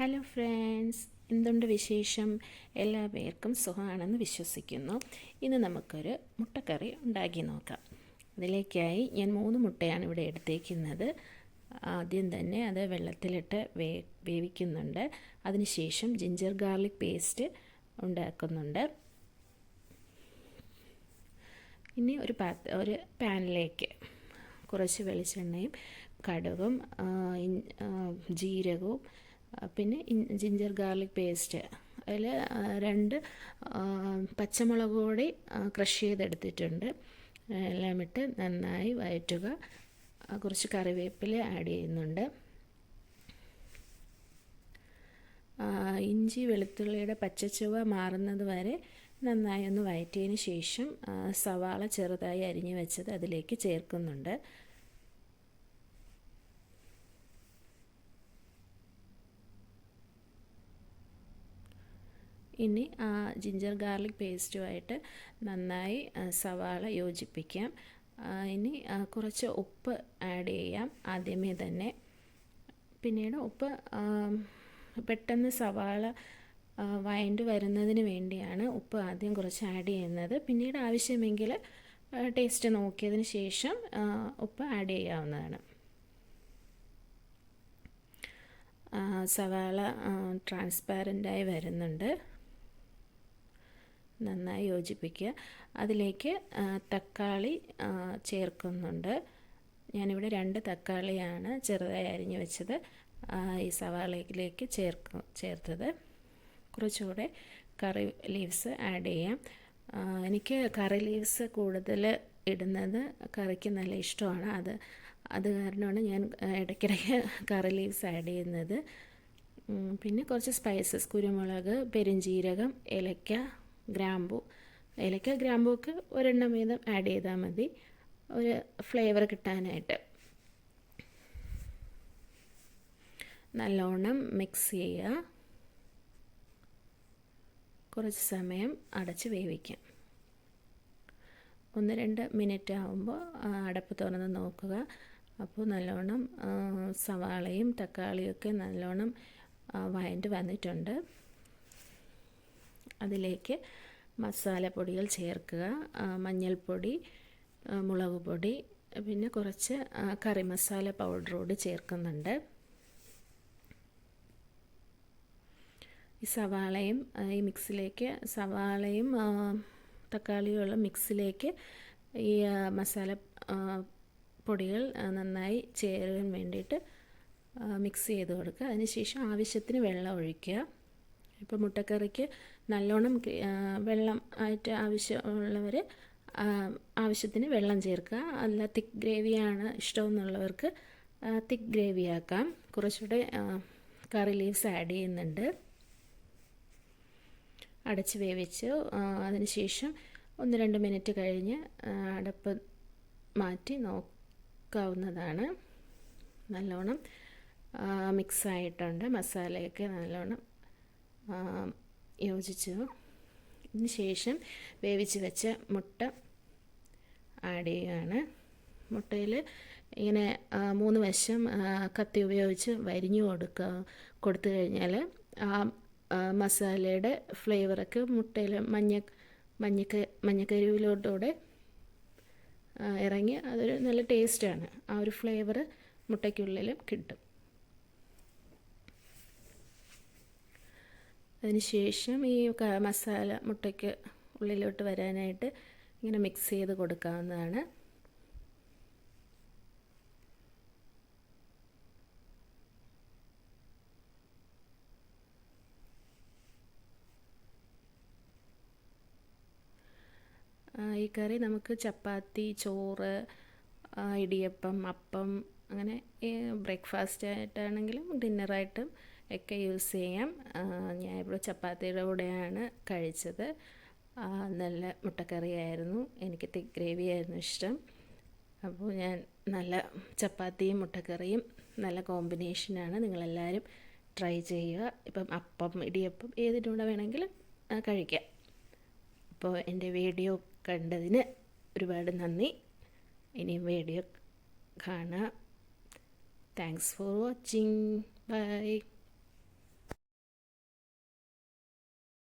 Hello friends എന്തുണ്ട് വിശേഷം? എല്ലാ പേർക്കും സുഖമാണെന്ന് വിശ്വസിക്കുന്നു. ഇന്ന് നമുക്കൊരു മുട്ടക്കറി ഉണ്ടാക്കി നോക്കാം. അതിലേക്കായി ഞാൻ മൂന്ന് മുട്ടയാണ് ഇവിടെ എടുത്തേക്കുന്നത്. ആദ്യം തന്നെ അത് വെള്ളത്തിലിട്ട് വേ വേവിക്കുന്നുണ്ട്. അതിനുശേഷം ജിഞ്ചർ ഗാർലിക് പേസ്റ്റ് ഉണ്ടാക്കുന്നുണ്ട്. ഇനി ഒരു പാ ഒരു പാനിലേക്ക് കുറച്ച് വെളിച്ചെണ്ണയും കടുകും ജീരകവും പിന്നെ ജിഞ്ചർ ഗാർലിക് പേസ്റ്റ് അതിൽ രണ്ട് പച്ചമുളക് കൂടി ക്രഷ് ചെയ്തെടുത്തിട്ടുണ്ട്. എല്ലാം ഇട്ട് നന്നായി വഴറ്റുക. കുറച്ച് കറിവേപ്പില ആഡ് ചെയ്യുന്നുണ്ട്. ഇഞ്ചി വെളുത്തുള്ളിയുടെ പച്ചച്ചുവ മാറുന്നത് വരെ നന്നായി ഒന്ന് വയറ്റിയതിന് ശേഷം സവാള ചെറുതായി അരിഞ്ഞു വെച്ചത് അതിലേക്ക് ചേർക്കുന്നുണ്ട്. ഇനി ആ ജിഞ്ചർ ഗാർലിക് പേസ്റ്റുമായിട്ട് നന്നായി സവാള യോജിപ്പിക്കാം. ഇനി കുറച്ച് ഉപ്പ് ആഡ് ചെയ്യാം. ആദ്യമേ തന്നെ പിന്നീട് ഉപ്പ് പെട്ടെന്ന് സവാള വയണ്ട് വരുന്നതിന് വേണ്ടിയാണ് ഉപ്പ് ആദ്യം കുറച്ച് ആഡ് ചെയ്യുന്നത്. പിന്നീട് ആവശ്യമെങ്കിൽ ടേസ്റ്റ് നോക്കിയതിന് ശേഷം ഉപ്പ് ആഡ് ചെയ്യാവുന്നതാണ്. സവാള ട്രാൻസ്പാരന്റായി വരുന്നുണ്ട്. നന്നായി യോജിപ്പിക്കുക. അതിലേക്ക് തക്കാളി ചേർക്കുന്നുണ്ട്. ഞാനിവിടെ രണ്ട് തക്കാളിയാണ് ചെറുതായി അരിഞ്ഞു വെച്ചത്. ഈ സവാളയിലേക്ക് ചേർക്കും ചേർത്തത്. കുറച്ചുകൂടെ കറി ലീവ്സ് ആഡ് ചെയ്യാം. എനിക്ക് കറി ലീവ്സ് കൂടുതൽ ഇടുന്നത് കറിക്ക് നല്ല ഇഷ്ടമാണ്. അത് അത് കാരണമാണ് ഞാൻ ഇടയ്ക്കിടയ്ക്ക് കറി ലീവ്സ് ആഡ് ചെയ്യുന്നത്. പിന്നെ കുറച്ച് സ്പൈസസ് കുരുമുളക് പെരുംജീരകം ഏലക്ക ഗ്രാമ്പു. ഏലക്ക ഗ്രാമ്പൂക്ക് ഒരെണ്ണം വീതം ആഡ് ചെയ്താൽ മതി. ഒരു ഫ്ലേവർ കിട്ടാനായിട്ട്. നല്ലോണം മിക്സ് ചെയ്യുക. കുറച്ച് സമയം അടച്ച് വേവിക്കാം. ഒന്ന് രണ്ട് മിനിറ്റ് ആകുമ്പോൾ അടപ്പ് തുറന്ന് നോക്കുക. അപ്പോൾ നല്ലോണം സവാളയും തക്കാളിയൊക്കെ നല്ലോണം വഴണ്ട് വന്നിട്ടുണ്ട്. അതിലേക്ക് മസാലപ്പൊടികൾ ചേർക്കുക മഞ്ഞൾപ്പൊടി മുളക് പൊടി പിന്നെ കുറച്ച് കറി മസാല കൂടി ചേർക്കുന്നുണ്ട്. ഈ സവാളയും ഈ മിക്സിലേക്ക് സവാളയും തക്കാളിയുള്ള മിക്സിലേക്ക് ഈ മസാല പൊടികൾ നന്നായി ചേരാൻ വേണ്ടിയിട്ട് മിക്സ് ചെയ്ത് കൊടുക്കുക. അതിനുശേഷം ആവശ്യത്തിന് വെള്ളം ഒഴിക്കുക. ഇപ്പോൾ മുട്ടക്കറിക്ക് നല്ലോണം വെള്ളം ആയിട്ട് ആവശ്യമുള്ളവർ ആവശ്യത്തിന് വെള്ളം ചേർക്കുക. അല്ല തിക്ക് ഗ്രേവിയാണ് ഇഷ്ടമെന്നുള്ളവർക്ക് തിക്ക് ഗ്രേവി ആക്കാം. കുറച്ചുകൂടെ കറി ലീവ്സ് ആഡ് ചെയ്യുന്നുണ്ട്. അടച്ച് വേവിച്ച് അതിനുശേഷം ഒന്ന് രണ്ട് മിനിറ്റ് കഴിഞ്ഞ് അടപ്പ് മാറ്റി നോക്കാവുന്നതാണ്. നല്ലോണം മിക്സ് ആയിട്ടുണ്ട്. മസാലയൊക്കെ നല്ലോണം യോജിച്ചു. ഇതിന് ശേഷം വേവിച്ച് വെച്ച മുട്ട ആഡ് ചെയ്യുകയാണ്. മുട്ടയിൽ ഇങ്ങനെ മൂന്ന് വശം കത്തി ഉപയോഗിച്ച് വരിഞ്ഞു കൊടുക്കുക കൊടുത്തു കഴിഞ്ഞാൽ ആ മസാലയുടെ ഫ്ലേവറൊക്കെ മുട്ടയിൽ മഞ്ഞ മഞ്ഞക്ക മഞ്ഞക്കരിവിലോട്ടൂടെ ഇറങ്ങി അതൊരു നല്ല ടേസ്റ്റാണ് ആ ഒരു ഫ്ലേവർ മുട്ടയ്ക്കുള്ളിലും കിട്ടും. അതിനുശേഷം ഈ മസാല മുട്ടയ്ക്ക് ഉള്ളിലോട്ട് വരാനായിട്ട് ഇങ്ങനെ മിക്സ് ചെയ്ത് കൊടുക്കാവുന്നതാണ്. ഈ കറി നമുക്ക് ചപ്പാത്തി ചോറ് ഇടിയപ്പം അപ്പം അങ്ങനെ ബ്രേക്ക്ഫാസ്റ്റ് ആയിട്ടാണെങ്കിലും ഡിന്നറായിട്ടും ഒക്കെ യൂസ് ചെയ്യാം. ഞാൻ ഇപ്പോൾ ചപ്പാത്തിയുടെ കൂടെയാണ് കഴിച്ചത്. നല്ല മുട്ടക്കറിയായിരുന്നു. എനിക്ക് തിക് ഗ്രേവി ആയിരുന്നു ഇഷ്ടം. അപ്പോൾ ഞാൻ നല്ല ചപ്പാത്തിയും മുട്ടക്കറിയും നല്ല കോമ്പിനേഷനാണ് നിങ്ങളെല്ലാവരും ട്രൈ ചെയ്യുക. ഇപ്പം അപ്പം ഇടിയപ്പം ഏതിന്റെ കൂടെ വേണമെങ്കിലും കഴിക്കാം. അപ്പോൾ എന്റെ വീഡിയോ കണ്ടതിന് ഒരുപാട് നന്ദി. ഇനിയും വീഡിയോ കാണാം. Thanks for watching bye